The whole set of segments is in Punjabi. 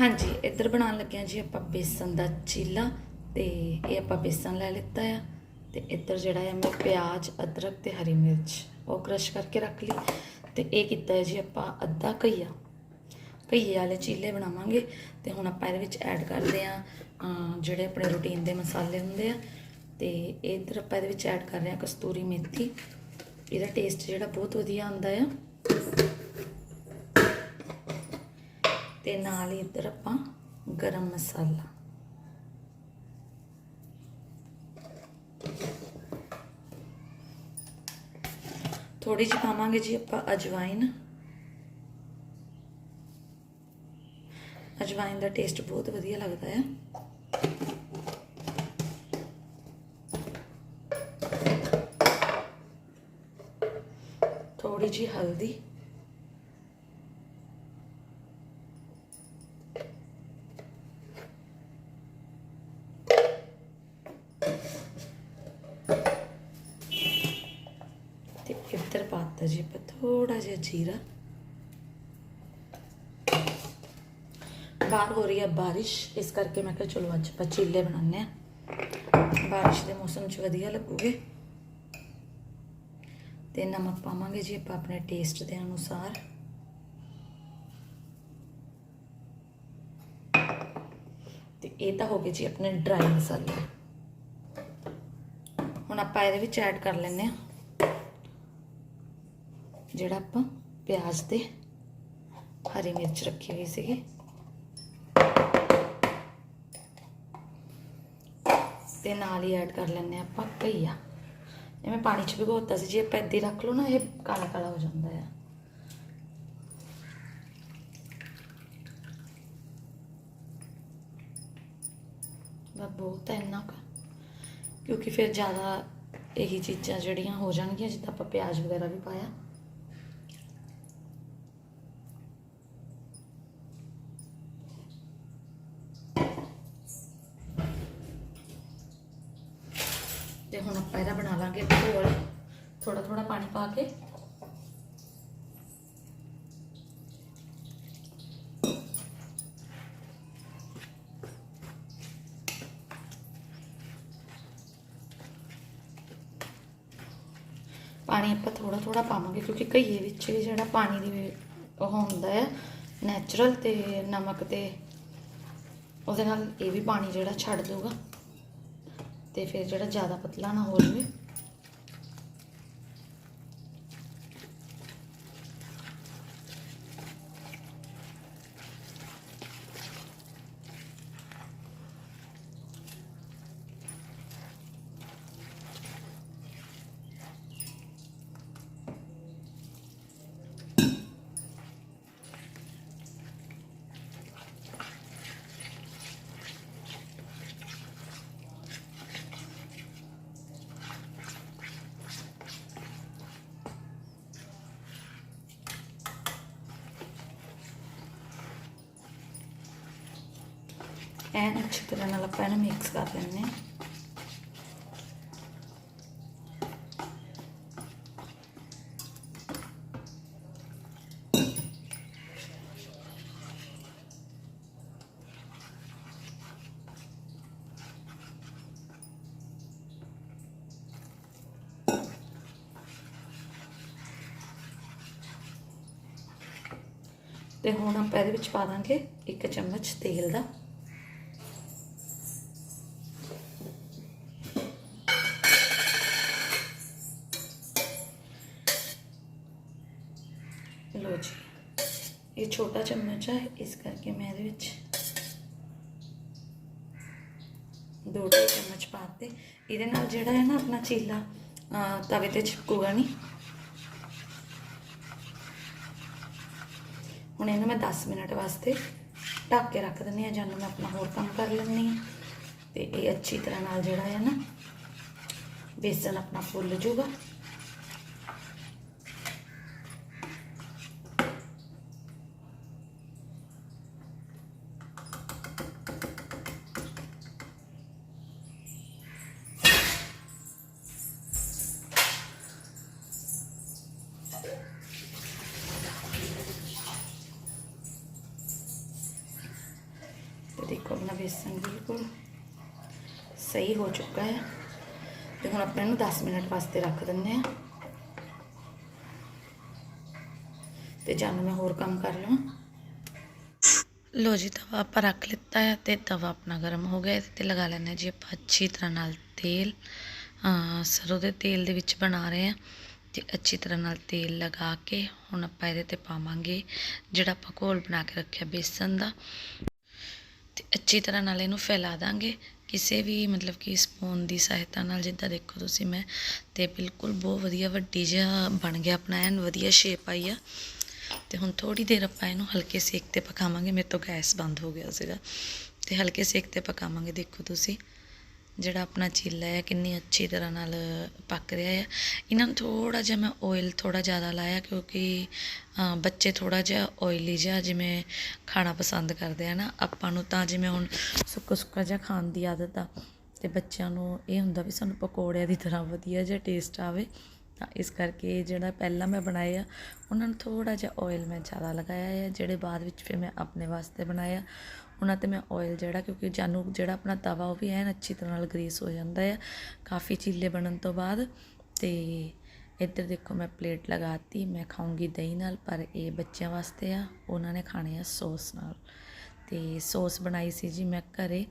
ਹਾਂਜੀ, ਇੱਧਰ ਬਣਾਉਣ ਲੱਗਿਆ ਜੀ ਆਪਾਂ ਬੇਸਨ ਦਾ ਚੀਲਾ ਤੇ ਇਹ ਆਪਾਂ ਬੇਸਨ ਲੈ ਲਿੱਤਾ ਆ ਤੇ ਇੱਧਰ ਜਿਹੜਾ ਹੈ ਮੈਂ ਪਿਆਜ਼, ਅਦਰਕ ਤੇ ਹਰੀ ਮਿਰਚ, ਉਹ ਕ੍ਰਸ਼ ਕਰਕੇ ਰੱਖ ਲਈ ਤੇ ਇਹ ਕੀਤਾ ਹੈ ਜੀ ਆਪਾਂ ਅੱਧਾ ਘਈਆ। ਘਈਏ ਵਾਲੇ ਚੀਲੇ ਬਣਾਵਾਂਗੇ ਤੇ ਹੁਣ ਆਪਾਂ ਇਹਦੇ ਵਿੱਚ ਐਡ ਕਰਦੇ ਆ ਜਿਹੜੇ ਆਪਣੇ ਰੂਟੀਨ ਦੇ ਮਸਾਲੇ ਹੁੰਦੇ ਆ ਤੇ ਇੱਧਰ ਆਪਾਂ ਇਹਦੇ ਵਿੱਚ ਐਡ ਕਰ ਰਹੇ ਆ ਕਸਤੂਰੀ ਮੇਥੀ। ਇਹਦਾ ਟੇਸਟ ਜਿਹੜਾ ਬਹੁਤ ਵਧੀਆ ਆਉਂਦਾ ਆ। ਤੇ ਨਾਲ ਹੀ ਇੱਧਰ ਆਪਾਂ ਗਰਮ ਮਸਾਲਾ। ਥੋੜੀ ਜਿਹੀ ਪਾਵਾਂਗੇ ਜੀ ਆਪਾਂ ਅਜਵਾਇਨ ਅਜਵਾਇਨ ਦਾ ਟੇਸਟ ਬਹੁਤ ਵਧੀਆ ਲੱਗਦਾ ਹੈ ਥੋੜੀ ਜਿਹੀ ਹਲਦੀ ਤੇ ਇੱਧਰ ਜੀ ਆਪਾਂ ਥੋੜਾ ਜਿਹਾ ਜੀਰਾ ਬਾਹਰ ਹੋ ਰਹੀ ਹੈ ਬਾਰਿਸ਼, ਇਸ ਕਰਕੇ ਮੈਂ ਕਿਹਾ ਚਲੋ ਅੱਜ ਆਪਾਂ ਚੀਲੇ ਬਣਾਉਂਦੇ ਆ ਬਾਰਿਸ਼ ਦੇ ਮੌਸਮ 'ਚ ਵਧੀਆ ਲੱਗੂਗੇ। ਤੇ ਨਮਕ ਪਾਵਾਂਗੇ ਜੀ ਆਪਾਂ ਆਪਣੇ ਟੇਸਟ ਦੇ ਅਨੁਸਾਰ। ਤੇ ਇਹ ਤਾਂ ਹੋ ਗਏ ਜੀ ਆਪਣੇ ਡਰਾਈ ਮਸਾਲੇ। ਹੁਣ ਆਪਾਂ ਇਹਦੇ ਵਿੱਚ ਐਡ ਕਰ ਲੈਂਦੇ ਆ ਜਿਹੜਾ ਆਪਾਂ ਪਿਆਜ਼ ਤੇ ਹਰੀ ਮਿਰਚ ਰੱਖੀ ਹੋਈ ਸੀਗੀ। ਤੇ ਨਾਲ ਹੀ ਐਡ ਕਰ ਲੈਂਦੇ ਆ ਆਪਾਂ ਘਈਆ। ਜਿਵੇਂ ਪਾਣੀ 'ਚ ਭਿਗੋਤਾ ਸੀ, ਜੇ ਆਪਾਂ ਏਦਾਂ ਰੱਖ ਲਓ ਨਾ, ਇਹ ਕਾਲਾ ਕਾਲਾ ਹੋ ਜਾਂਦਾ ਆ। ਬਹੁਤ ਇੰਨਾ ਕੁ। ਕਿਉਂਕਿ ਫਿਰ ਜ਼ਿਆਦਾ ਇਹੀ ਚੀਜ਼ਾਂ ਜਿਹੜੀਆਂ ਹੋ ਜਾਣਗੀਆਂ, ਜਿੱਦਾਂ ਆਪਾਂ ਪਿਆਜ਼ ਵਗੈਰਾ ਵੀ ਪਾਇਆ ਤੇ ਹੁਣ ਆਪਾਂ ਇਹਦਾ ਬਣਾ ਲਾਂਗੇ ਘੋਲ ਥੋੜਾ ਥੋੜਾ ਪਾਣੀ ਪਾ ਕੇ। ਪਾਣੀ ਆਪਾਂ ਥੋੜਾ ਥੋੜਾ ਪਾਵਾਂਗੇ ਕਿਉਂਕਿ ਘਈਏ ਵਿੱਚ ਵੀ ਜਿਹੜਾ ਪਾਣੀ ਦੀ ਉਹ ਹੁੰਦਾ ਹੈ ਨੈਚੁਰਲ ਤੇ ਨਮਕ ਤੇ, ਉਹਦੇ ਨਾਲ ਇਹ ਵੀ ਪਾਣੀ ਜਿਹੜਾ ਛੱਡ ਦੂਗਾ ਤੇ ਫਿਰ ਜਿਹੜਾ ਜ਼ਿਆਦਾ ਪਤਲਾ ਨਾ ਹੋ ਜਾਵੇ। ਐਨ ਅੱਛੀ ਤਰ੍ਹਾਂ ਨਾਲ ਆਪਾਂ ਇਹਨੂੰ ਮਿਕਸ ਕਰ ਲੈਂਦੇ ਹਾਂ ਤੇ ਹੁਣ ਆਪਾਂ ਇਹਦੇ ਵਿੱਚ ਪਾ ਦਾਂਗੇ ਇੱਕ ਚਮਚ ਤੇਲ ਦਾ। ਲੋ ਜੀ। ਇਹ ਛੋਟਾ ਚਮਚ ਹੈ ਇਸ ਕਰਕੇ ਮੈਂ ਇਹਦੇ ਵਿੱਚ ਦੋ ਢਾਈ ਚਮਚ ਪਾਤੇ ਇਹਦੇ ਨਾਲ ਜਿਹੜਾ ਹੈ ਨਾ ਆਪਣਾ ਚੀਲਾ ਤਵੇ ਤੇ ਚਿਪਕੂਗਾ ਨਹੀਂ ਹੁਣ ਇਹਨੂੰ ਮੈਂ 10 ਮਿੰਟ ਵਾਸਤੇ ਢੱਕ ਕੇ ਰੱਖ ਦਿੰਦੀ ਹਾਂ ਜਦੋਂ ਮੈਂ ਆਪਣਾ ਹੋਰ ਕੰਮ ਕਰ ਲੈਂਦੀ ਹਾਂ। ਤੇ ਇਹ ਅੱਛੀ ਤਰ੍ਹਾਂ ਨਾਲ ਜਿਹੜਾ ਹੈ ਨਾ, ਬੇਸਨ ਆਪਣਾ ਫੁੱਲ ਜੂਗਾ। ਬੇਸਨ ਬਿਲਕੁਲ ਸਹੀ ਹੋ ਚੁੱਕਾ ਹੈ। ਤੇ ਹੁਣ ਆਪਾਂ ਇਹਨੂੰ 10 ਮਿੰਟ ਵਾਸਤੇ ਰੱਖ ਦਿੰਦੇ ਆ ਤੇ ਜਾਨੂੰ ਮੈਂ ਹੋਰ ਕੰਮ ਕਰ ਲਵਾਂ। ਲੋ ਜੀ, ਤਵਾ ਆਪਾਂ ਰੱਖ ਲਿੱਤਾ ਹੈ ਤੇ ਤਵਾ ਆਪਣਾ ਗਰਮ ਹੋ ਗਿਆ। ਇਹਦੇ ਤੇ ਲਗਾ ਲੈਣਾ ਹੈ ਜੀ ਆਪਾਂ ਅੱਛੀ ਤਰ੍ਹਾਂ ਨਾਲ ਤੇਲ। ਸਰੋਂ ਦੇ ਤੇਲ ਦੇ ਵਿੱਚ ਬਣਾ ਰਹੇ ਆ ਤੇ ਅੱਛੀ ਤਰ੍ਹਾਂ ਨਾਲ ਤੇਲ ਲਗਾ ਕੇ ਹੁਣ ਆਪਾਂ ਇਹਦੇ ਤੇ ਪਾਵਾਂਗੇ ਜਿਹੜਾ ਆਪਾਂ ਘੋਲ ਬਣਾ ਕੇ ਰੱਖਿਆ ਬੇਸਨ ਦਾ। ਤੇ ਅੱਛੀ ਤਰ੍ਹਾਂ ਨਾਲ ਇਹਨੂੰ ਫੈਲਾ ਦਾਂਗੇ। ਕਿਸੇ ਵੀ ਮਤਲਬ ਕਿ ਸਪੂਨ ਦੀ ਸਹਾਇਤਾ ਨਾਲ, ਜਿੱਦਾਂ ਦੇਖੋ ਤੁਸੀਂ ਮੈਂ, ਤੇ ਬਿਲਕੁਲ ਬਹੁਤ ਵਧੀਆ ਵੱਡੀ ਜਿਹਾ ਬਣ ਗਿਆ ਆਪਣਾ, ਐਨ ਵਧੀਆ ਸ਼ੇਪ ਆਈ ਆ। ਤੇ ਹੁਣ ਥੋੜੀ ਦੇਰ ਆਪਾਂ ਇਹਨੂੰ ਹਲਕੇ ਸੇਕ ਤੇ ਪਕਾਵਾਂਗੇ। ਮੇਰੇ ਤੋਂ ਗੈਸ ਬੰਦ ਹੋ ਗਿਆ ਸੀਗਾ। ਤੇ ਹਲਕੇ ਸੇਕ ਤੇ ਪਕਾਵਾਂਗੇ, ਦੇਖੋ ਤੁਸੀਂ। ਜਿਹੜਾ ਆਪਣਾ ਚੀਲਾ ਆ ਕਿੰਨੀ ਅੱਛੀ ਤਰ੍ਹਾਂ ਨਾਲ ਪੱਕ ਰਿਹਾ ਆ ਇਹਨਾਂ ਨੂੰ ਥੋੜ੍ਹਾ ਜਿਹਾ ਮੈਂ ਓਇਲ ਥੋੜ੍ਹਾ ਜ਼ਿਆਦਾ ਲਾਇਆ ਕਿਉਂਕਿ ਬੱਚੇ ਥੋੜ੍ਹਾ ਜਿਹਾ ਓਇਲੀ ਜਿਹਾ ਜਿਵੇਂ ਖਾਣਾ ਪਸੰਦ ਕਰਦੇ ਆ ਨਾ। ਆਪਾਂ ਨੂੰ ਤਾਂ ਜਿਵੇਂ ਹੁਣ ਸੁੱਕਾ ਸੁੱਕਾ ਜਿਹਾ ਖਾਣ ਦੀ ਆਦਤ ਆ ਤੇ ਬੱਚਿਆਂ ਨੂੰ ਇਹ ਹੁੰਦਾ ਵੀ ਸਾਨੂੰ ਪਕੌੜਿਆਂ ਦੀ ਤਰ੍ਹਾਂ ਵਧੀਆ ਜਿਹਾ ਟੇਸਟ ਆਵੇ। ਤਾਂ ਇਸ ਕਰਕੇ ਜਿਹੜਾ ਪਹਿਲਾਂ ਮੈਂ ਬਣਾਇਆ ਉਹਨਾਂ ਨੂੰ ਥੋੜ੍ਹਾ ਜਿਹਾ ਆਇਲ ਮੈਂ ਜ਼ਿਆਦਾ ਲਗਾਇਆ ਹੈ ਜਿਹੜੇ ਬਾਅਦ ਵਿੱਚ ਫਿਰ ਮੈਂ ਆਪਣੇ ਵਾਸਤੇ ਬਣਾਇਆ ਉਹਨਾਂ ਤੇ ਮੈਂ ਆਇਲ ਜਿਹੜਾ, ਕਿਉਂਕਿ ਜਾਨੂ ਜਿਹੜਾ ਆਪਣਾ ਤਵਾ ਉਹ ਵੀ ਐਨ ਅੱਛੀ ਤਰ੍ਹਾਂ ਨਾਲ ਗਰੀਸ ਹੋ ਜਾਂਦਾ ਹੈ ਕਾਫੀ ਚੀਲੇ ਬਣਨ ਤੋਂ ਬਾਅਦ ਤੇ ਇੱਧਰ ਦੇਖੋ ਮੈਂ ਪਲੇਟ ਲਗਾਤੀ, ਮੈਂ ਖਾਊਂਗੀ ਦਹੀਂ ਨਾਲ, ਪਰ ਇਹ ਬੱਚਿਆਂ ਵਾਸਤੇ ਆ, ਉਹਨਾਂ ਨੇ ਖਾਣੇ ਆ ਸੌਸ ਨਾਲ। ਤੇ ਸੌਸ ਬਣਾਈ ਸੀ ਜੀ ਮੈਂ ਘਰੇ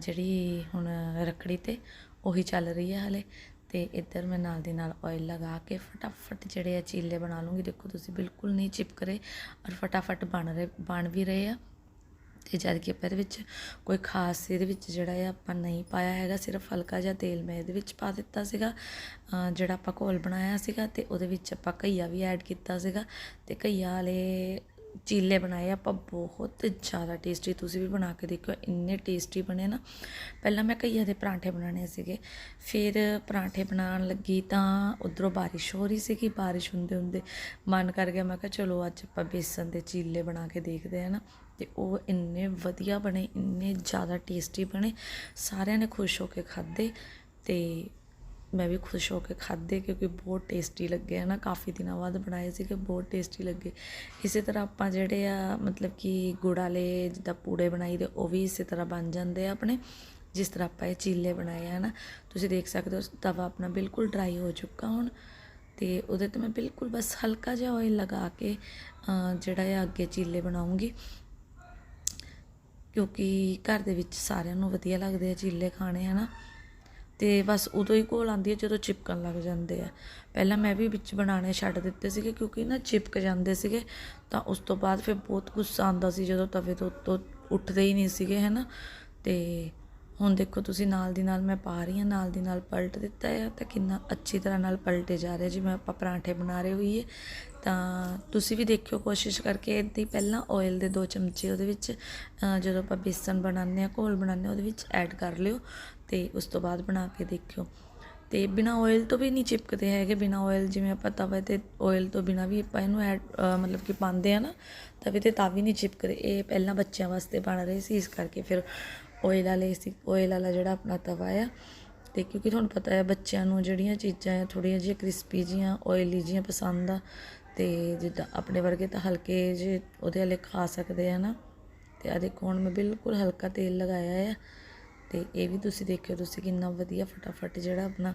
ਜਿਹੜੀ ਹੁਣ ਰੱਖੜੀ ਤੇ ਉਹੀ ਚੱਲ ਰਹੀ ਹੈ ਹਲੇ। ਤੇ ਇੱਧਰ ਮੈਂ ਨਾਲ ਦੀ ਨਾਲ ਆਇਲ ਲਗਾ ਕੇ ਫਟਾਫਟ ਜਿਹੜੇ ਆ ਚੀਲੇ ਬਣਾ ਲੂੰਗੀ। ਦੇਖੋ ਤੁਸੀਂ ਬਿਲਕੁਲ ਨਹੀਂ ਚਿਪਕ ਰਹੇ ਔਰ ਫਟਾਫਟ ਬਣ ਰਹੇ, ਬਣ ਵੀ ਰਹੇ ਆ। ਤੇ ਜਦ ਕਿ ਆਪਾਂ ਇਹਦੇ ਵਿੱਚ ਕੋਈ ਖਾਸ ਇਹਦੇ ਵਿੱਚ ਜਿਹੜਾ ਆ ਆਪਾਂ ਨਹੀਂ ਪਾਇਆ ਹੈਗਾ, ਸਿਰਫ ਹਲਕਾ ਜਿਹਾ ਤੇਲ ਮੈਂ ਇਹਦੇ ਵਿੱਚ ਪਾ ਦਿੱਤਾ ਸੀਗਾ ਜਿਹੜਾ ਆਪਾਂ ਘੋਲ ਬਣਾਇਆ ਸੀਗਾ ਤੇ ਉਹਦੇ ਵਿੱਚ ਆਪਾਂ ਘਈਆ ਵੀ ਐਡ ਕੀਤਾ ਸੀਗਾ ਤੇ ਘਈਆ ਵਾਲੇ ਚੀਲੇ ਬਣਾਏ ਆਪਾਂ ਬਹੁਤ ਜ਼ਿਆਦਾ ਟੇਸਟੀ ਤੁਸੀਂ ਵੀ ਬਣਾ ਕੇ ਦੇਖਿਓ ਇੰਨੇ ਟੇਸਟੀ ਬਣੇ ਨਾ। ਪਹਿਲਾਂ ਮੈਂ ਘਈਆ ਦੇ ਪਰਾਂਠੇ ਬਣਾਉਣੇ ਸੀਗੇ, ਫਿਰ ਪਰਾਂਠੇ ਬਣਾਉਣ ਲੱਗੀ ਤਾਂ ਉਧਰੋਂ ਬਾਰਿਸ਼ ਹੋ ਰਹੀ ਸੀਗੀ, ਬਾਰਿਸ਼ ਹੁੰਦੇ ਹੁੰਦੇ ਮਨ ਕਰ ਗਿਆ, ਮੈਂ ਕਿਹਾ ਚਲੋ ਅੱਜ ਆਪਾਂ ਬੇਸਨ ਦੇ ਚੀਲੇ ਬਣਾ ਕੇ ਦੇਖਦੇ ਆ ਨਾ। ਤੇ ਉਹ ਇੰਨੇ ਵਧੀਆ ਬਣੇ, ਇੰਨੇ ਜ਼ਿਆਦਾ ਟੇਸਟੀ ਬਣੇ, ਸਾਰਿਆਂ ਨੇ ਖੁਸ਼ ਹੋ ਕੇ ਖਾਦੇ ਤੇ ਮੈਂ ਵੀ ਖੁਸ਼ ਹੋ ਕੇ ਖਾਦੇ ਕਿਉਂਕਿ ਬਹੁਤ ਟੇਸਟੀ ਲੱਗੇ ਹਨਾ। ਕਾਫੀ ਦਿਨਾਂ ਬਾਅਦ ਬਣਾਏ ਸੀਗੇ, ਬਹੁਤ ਟੇਸਟੀ ਲੱਗੇ। ਇਸੇ ਤਰ੍ਹਾਂ ਆਪਾਂ ਜਿਹੜੇ ਆ, ਮਤਲਬ ਕਿ ਗੁੜ ਵਾਲੇ ਜਿੱਦਾਂ ਪੂੜੇ ਬਣਾਈ ਦੇ, ਉਹ ਵੀ ਇਸੇ ਤਰ੍ਹਾਂ ਬਣ ਜਾਂਦੇ ਆ ਆਪਣੇ। ਜਿਸ ਤਰ੍ਹਾਂ ਆਪਾਂ ਇਹ ਚੀਲੇ ਬਣਾਏ ਆ ਨਾ ਤੁਸੀਂ ਦੇਖ ਸਕਦੇ ਹੋ, ਤਵਾ ਆਪਣਾ ਬਿਲਕੁਲ ਡਰਾਈ ਹੋ ਚੁੱਕਾ ਹੁਣ ਤੇ ਉਹਦੇ ਤੇ ਮੈਂ ਬਿਲਕੁਲ ਬਸ ਹਲਕਾ ਜਿਹਾ ਆਇਲ ਲਗਾ ਕੇ ਜਿਹੜਾ ਆ ਅੱਗੇ ਚੀਲੇ ਬਣਾਉਂਗੀ। ਕਿਉਂਕਿ ਘਰ ਦੇ ਵਿੱਚ ਸਾਰਿਆਂ ਨੂੰ ਵਧੀਆ ਲੱਗਦੇ ਆ ਚੀਲੇ ਖਾਣੇ, ਹਨਾ। ਤੇ ਬਸ ਉਦੋਂ ਹੀ ਘੋਲ ਆਉਂਦੀ ਹੈ ਜਦੋਂ ਚਿਪਕਣ ਲੱਗ ਜਾਂਦੇ ਆ। ਪਹਿਲਾਂ ਮੈਂ ਵੀ ਵਿੱਚ ਬਣਾਉਣੇ ਛੱਡ ਦਿੱਤੇ ਸੀਗੇ ਕਿਉਂਕਿ ਨਾ ਚਿਪਕ ਜਾਂਦੇ ਸੀਗੇ, ਤਾਂ ਉਸ ਤੋਂ ਬਾਅਦ ਫਿਰ ਬਹੁਤ ਗੁੱਸਾ ਆਉਂਦਾ ਸੀ ਜਦੋਂ ਤਵੇ ਤੋਂ ਉੱਤੋਂ ਉੱਠਦੇ ਹੀ ਨਹੀਂ ਸੀਗੇ, ਹਨਾ। ਤੇ ਹੁਣ ਦੇਖੋ ਤੁਸੀਂ ਨਾਲ ਦੀ ਨਾਲ ਮੈਂ ਪਾ ਰਹੀ ਹਾਂ, ਨਾਲ ਦੀ ਨਾਲ ਪਲਟ ਦਿੱਤਾ ਹੈ ਤਾਂ ਕਿੰਨਾ ਅੱਛੀ ਤਰ੍ਹਾਂ ਨਾਲ ਪਲਟੇ ਜਾ ਰਿਹਾ ਜਿਵੇਂ ਆਪਾਂ ਪਰਾਂਠੇ ਬਣਾ ਰਹੇ ਹੋਈਏ ਤਾਂ ਤੁਸੀਂ ਵੀ ਦੇਖਿਓ ਕੋਸ਼ਿਸ਼ ਕਰਕੇ ਇੱਦਾਂ ਹੀ ਪਹਿਲਾਂ ਆਇਲ ਦੇ ਦੋ ਚਮਚੇ ਉਹਦੇ ਵਿੱਚ ਜਦੋਂ ਆਪਾਂ ਬੇਸਨ ਬਣਾਉਂਦੇ ਆ ਘੋਲ ਬਣਾਉਂਦੇ ਆ ਉਹਦੇ ਵਿੱਚ ਐਡ ਕਰ ਲਿਓ ਤੇ ਉਸ ਤੋਂ ਬਾਅਦ ਬਣਾ ਕੇ ਦੇਖਿਓ। ਤੇ ਬਿਨਾ ਆਇਲ ਤੋਂ ਵੀ ਨਹੀਂ ਚਿਪਕਦੇ ਹੈਗੇ, ਬਿਨਾ ਆਇਲ ਜਿਵੇਂ ਆਪਾਂ ਤਵੇ ਤੇ ਆਇਲ ਤੋਂ ਬਿਨਾ ਵੀ ਆਪਾਂ ਇਹਨੂੰ ਐਡ ਮਤਲਬ ਕਿ ਪਾਉਂਦੇ ਆ ਨਾ, ਤਵੇ ਤੇ ਤਾਂ ਵੀ ਨਹੀਂ ਚਿਪਕਦੇ। ਇਹ ਪਹਿਲਾਂ ਬੱਚਿਆਂ ਵਾਸਤੇ ਬਣ ਰਹੇ ਸੀ, ਇਸ ਕਰਕੇ ਫਿਰ ਆਇਲ ਵਾਲੇ ਸੀ ਆਇਲ ਵਾਲਾ ਜਿਹੜਾ ਆਪਣਾ ਤਵਾ ਆ। ਤੇ ਕਿਉਂਕਿ ਤੁਹਾਨੂੰ ਪਤਾ ਹੈ, ਬੱਚਿਆਂ ਨੂੰ ਜਿਹੜੀਆਂ ਚੀਜ਼ਾਂ ਆ, ਥੋੜ੍ਹੀਆਂ ਜਿਹੀਆਂ ਕ੍ਰਿਸਪੀ ਜੀਆਂ ਆਇਲੀ ਜੀਆਂ ਪਸੰਦ ਆ ਤੇ ਜਿੱਦਾਂ ਆਪਣੇ ਵਰਗੇ ਤਾਂ ਹਲਕੇ ਜੇ ਉਹਦੇ ਵਾਲੇ ਖਾ ਸਕਦੇ ਆ ਨਾ। ਤੇ ਆ ਦੇਖੋ, ਹੁਣ ਮੈਂ ਬਿਲਕੁਲ ਹਲਕਾ ਤੇਲ ਲਗਾਇਆ ਆ ਤੇ ਇਹ ਵੀ ਤੁਸੀਂ ਦੇਖਿਓ, ਤੁਸੀਂ ਕਿੰਨਾ ਵਧੀਆ ਫਟਾਫਟ ਜਿਹੜਾ ਆਪਣਾ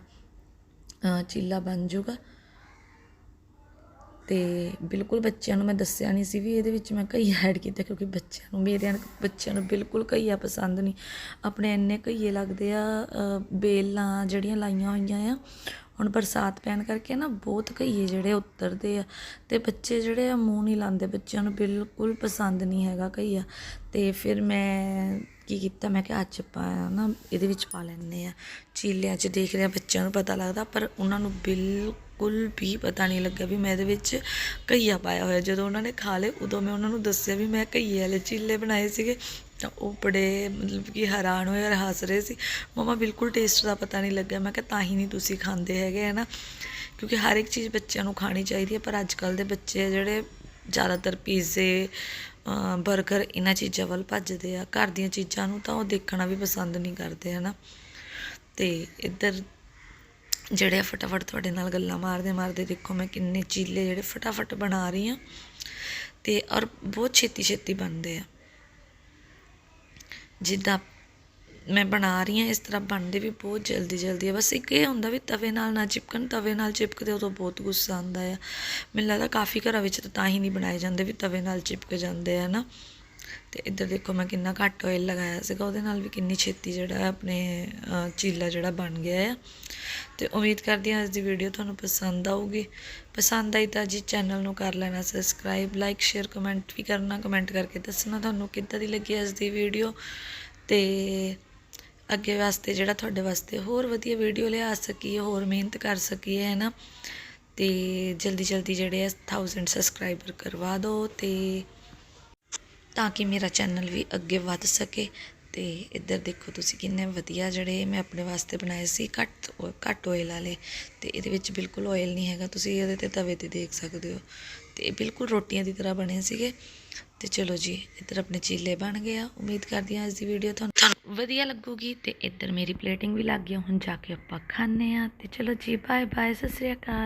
ਚੀਲਾ ਬਣ ਜਾਊਗਾ। ਤੇ ਬਿਲਕੁਲ ਬੱਚਿਆਂ ਨੂੰ ਮੈਂ ਦੱਸਿਆ ਨਹੀਂ ਸੀ ਵੀ ਇਹਦੇ ਵਿੱਚ ਮੈਂ ਘਈਆ ਐਡ ਕੀਤਾ ਕਿਉਂਕਿ ਬੱਚਿਆਂ ਨੂੰ, ਮੇਰੇ ਬੱਚਿਆਂ ਨੂੰ ਬਿਲਕੁਲ ਘਈਆ ਪਸੰਦ ਨਹੀਂ। ਆਪਣੇ ਇੰਨੇ ਘਈਏ ਲੱਗਦੇ ਆ ਬੇਲਾਂ ਜਿਹੜੀਆਂ ਲਾਈਆਂ ਹੋਈਆਂ ਆ, ਹੁਣ ਬਰਸਾਤ ਪੈਣ ਕਰਕੇ ਨਾ ਬਹੁਤ ਘਈਏ ਜਿਹੜੇ ਉਤਰਦੇ ਆ ਤੇ ਬੱਚੇ ਜਿਹੜੇ ਆ ਮੂੰਹ ਨਹੀਂ ਲਾਉਂਦੇ, ਬੱਚਿਆਂ ਨੂੰ ਬਿਲਕੁਲ ਪਸੰਦ ਨਹੀਂ ਹੈਗਾ ਘਈਆ ਤੇ ਫਿਰ ਮੈਂ ਕੀ ਕੀਤਾ, ਮੈਂ ਕਿਹਾ ਅੱਜ ਆਪਾਂ ਨਾ ਇਹਦੇ ਵਿੱਚ ਪਾ ਲੈਂਦੇ ਆ। ਚੀਲਿਆਂ 'ਚ ਦੇਖ ਰਿਹਾ, ਬੱਚਿਆਂ ਨੂੰ ਪਤਾ ਲੱਗਦਾ, ਪਰ ਉਹਨਾਂ ਨੂੰ ਬਿਲਕੁਲ ਬਿਲਕੁਲ ਵੀ ਪਤਾ ਨਹੀਂ ਲੱਗਿਆ ਵੀ ਮੈਂ ਇਹਦੇ ਵਿੱਚ ਘਈਆ ਪਾਇਆ ਹੋਇਆ। ਜਦੋਂ ਉਹਨਾਂ ਨੇ ਖਾ ਲਏ, ਉਦੋਂ ਮੈਂ ਉਹਨਾਂ ਨੂੰ ਦੱਸਿਆ ਵੀ ਮੈਂ ਘਈਏ ਵਾਲੇ ਚੀਲੇ ਬਣਾਏ ਸੀਗੇ। ਤਾਂ ਉਹ ਬੜੇ ਮਤਲਬ ਕਿ ਹੈਰਾਨ ਹੋਏ ਔਰ ਹੱਸ ਰਹੇ ਸੀ। ਮਮਾ, ਬਿਲਕੁਲ ਟੇਸਟ ਦਾ ਪਤਾ ਨਹੀਂ ਲੱਗਿਆ। ਮੈਂ ਕਿਹਾ, ਤਾਂ ਹੀ ਨਹੀਂ ਤੁਸੀਂ ਖਾਂਦੇ ਹੈਗੇ, ਹੈ ਨਾ? ਕਿਉਂਕਿ ਹਰ ਇੱਕ ਚੀਜ਼ ਬੱਚਿਆਂ ਨੂੰ ਖਾਣੀ ਚਾਹੀਦੀ ਹੈ, ਪਰ ਅੱਜ ਕੱਲ ਦੇ ਬੱਚੇ ਜਿਹੜੇ ਜ਼ਿਆਦਾਤਰ ਪੀਜ਼ੇ 버ਗਰ ਇਹਨਾਂ ਚੀਜ਼ਾਂ ਵੱਲ ਭੱਜਦੇ ਆ। ਘਰ ਦੀਆਂ ਚੀਜ਼ਾਂ ਨੂੰ ਤਾਂ ਉਹ ਦੇਖਣਾ ਵੀ ਪਸੰਦ ਨਹੀਂ ਕਰਦੇ ਹਨਾ ਤੇ ਇੱਧਰ ਜਿਹੜੇ ਆ ਫਟਾਫਟ ਤੁਹਾਡੇ ਨਾਲ ਗੱਲਾਂ ਮਾਰਦੇ ਮਾਰਦੇ ਦੇਖੋ ਮੈਂ ਕਿੰਨੇ ਚੀਲੇ ਜਿਹੜੇ ਫਟਾਫਟ ਬਣਾ ਰਹੀ ਹਾਂ ਤੇ ਔਰ ਬਹੁਤ ਛੇਤੀ ਛੇਤੀ ਬਣਦੇ ਆ। ਜਿੱਦਾਂ ਮੈਂ ਬਣਾ ਰਹੀ ਹਾਂ, ਇਸ ਤਰ੍ਹਾਂ ਬਣਦੇ ਵੀ ਬਹੁਤ ਜਲਦੀ ਜਲਦੀ ਆ। ਬਸ ਇੱਕ ਇਹ ਹੁੰਦਾ ਵੀ ਤਵੇ ਨਾਲ ਨਾ ਚਿਪਕਣ, ਤਵੇ ਨਾਲ ਚਿਪਕਦੇ ਉਦੋਂ ਬਹੁਤ ਗੁੱਸਾ ਆਉਂਦਾ ਆ। ਮੈਨੂੰ ਲੱਗਦਾ ਕਾਫੀ ਘਰਾਂ ਵਿੱਚ ਤਾਂ ਤਾਂ ਹੀ ਨਹੀਂ ਬਣਾਏ ਜਾਂਦੇ ਵੀ ਤਵੇ ਨਾਲ ਚਿਪਕ ਜਾਂਦੇ ਆ ਨਾ ਤੇ ਇੱਧਰ ਦੇਖੋ ਮੈਂ ਕਿੰਨਾ ਘੱਟ ਆਇਲ ਲਗਾਇਆ ਸੀਗਾ, ਉਹਦੇ ਨਾਲ ਵੀ ਕਿੰਨੀ ਛੇਤੀ ਜਿਹੜਾ ਆਪਣੇ ਚੀਲਾ ਜਿਹੜਾ ਬਣ ਗਿਆ ਆ। ਤੇ ਉਮੀਦ ਕਰਦੀ ਹਾਂ ਅੱਜ ਦੀ ਵੀਡੀਓ ਤੁਹਾਨੂੰ ਪਸੰਦ ਆਊਗੀ। ਪਸੰਦ ਆਈ ਤਾਂ ਜੀ ਚੈਨਲ ਨੂੰ ਕਰ ਲੈਣਾ ਸਬਸਕ੍ਰਾਈਬ ਲਾਈਕ ਸ਼ੇਅਰ ਕਮੈਂਟ ਵੀ ਕਰਨਾ ਕਮੈਂਟ ਕਰਕੇ ਦੱਸਣਾ ਤੁਹਾਨੂੰ ਕਿੱਦਾਂ ਦੀ ਲੱਗੀ ਅੱਜ ਦੀ ਵੀਡੀਓ ਤੇ ਅੱਗੇ ਵਾਸਤੇ ਜਿਹੜਾ ਤੁਹਾਡੇ ਵਾਸਤੇ ਹੋਰ ਵਧੀਆ ਵੀਡੀਓ ਲਿਆ ਸਕੀਏ, ਹੋਰ ਮਿਹਨਤ ਕਰ ਸਕੀਏ, ਹੈ ਨਾ? ਤੇ ਜਲਦੀ ਜਲਦੀ ਜਿਹੜੇ ਆ 1000 ਸਬਸਕ੍ਰਾਈਬਰ ਕਰਵਾ ਦਿਓ ਤੇ ਤਾਂ ਕਿ ਮੇਰਾ ਚੈਨਲ ਵੀ ਅੱਗੇ ਵੱਧ ਸਕੇ। ਤੇ ਇੱਧਰ ਦੇਖੋ ਤੁਸੀਂ ਕਿੰਨੇ ਵਧੀਆ ਜਿਹੜੇ ਮੈਂ ਆਪਣੇ ਵਾਸਤੇ ਬਣਾਏ ਸੀ। ਘੱਟ ਘੱਟ ਆਇਲ ਵਾਲੇ। ਤੇ ਇਹਦੇ ਵਿੱਚ ਬਿਲਕੁਲ ਆਇਲ ਨਹੀਂ ਹੈਗਾ। ਤੁਸੀਂ ਇਹਦੇ ਤੇ ਤਵੇ ਤੇ ਦੇਖ ਸਕਦੇ ਹੋ। ਤੇ ਬਿਲਕੁਲ ਰੋਟੀਆਂ ਦੀ ਤਰ੍ਹਾਂ ਬਣੇ ਸੀਗੇ। ਤੇ ਚਲੋ ਜੀ, ਇੱਧਰ ਆਪਣੇ ਚੀਲੇ ਬਣ ਗਏ ਆ। ਉਮੀਦ ਕਰਦੀ ਹਾਂ ਅੱਜ ਦੀ ਵੀਡੀਓ ਤੁਹਾਨੂੰ ਵਧੀਆ ਲੱਗੂਗੀ। ਤੇ ਇੱਧਰ ਮੇਰੀ ਪਲੇਟਿੰਗ ਵੀ ਲੱਗ ਗਈ ਹੁਣ ਜਾ ਕੇ ਆਪਾਂ ਖਾਣੇ ਆ ਤੇ ਚਲੋ ਜੀ ਬਾਏ ਬਾਏ ਸਤਿ ਸ੍ਰੀ ਅਕਾਲ।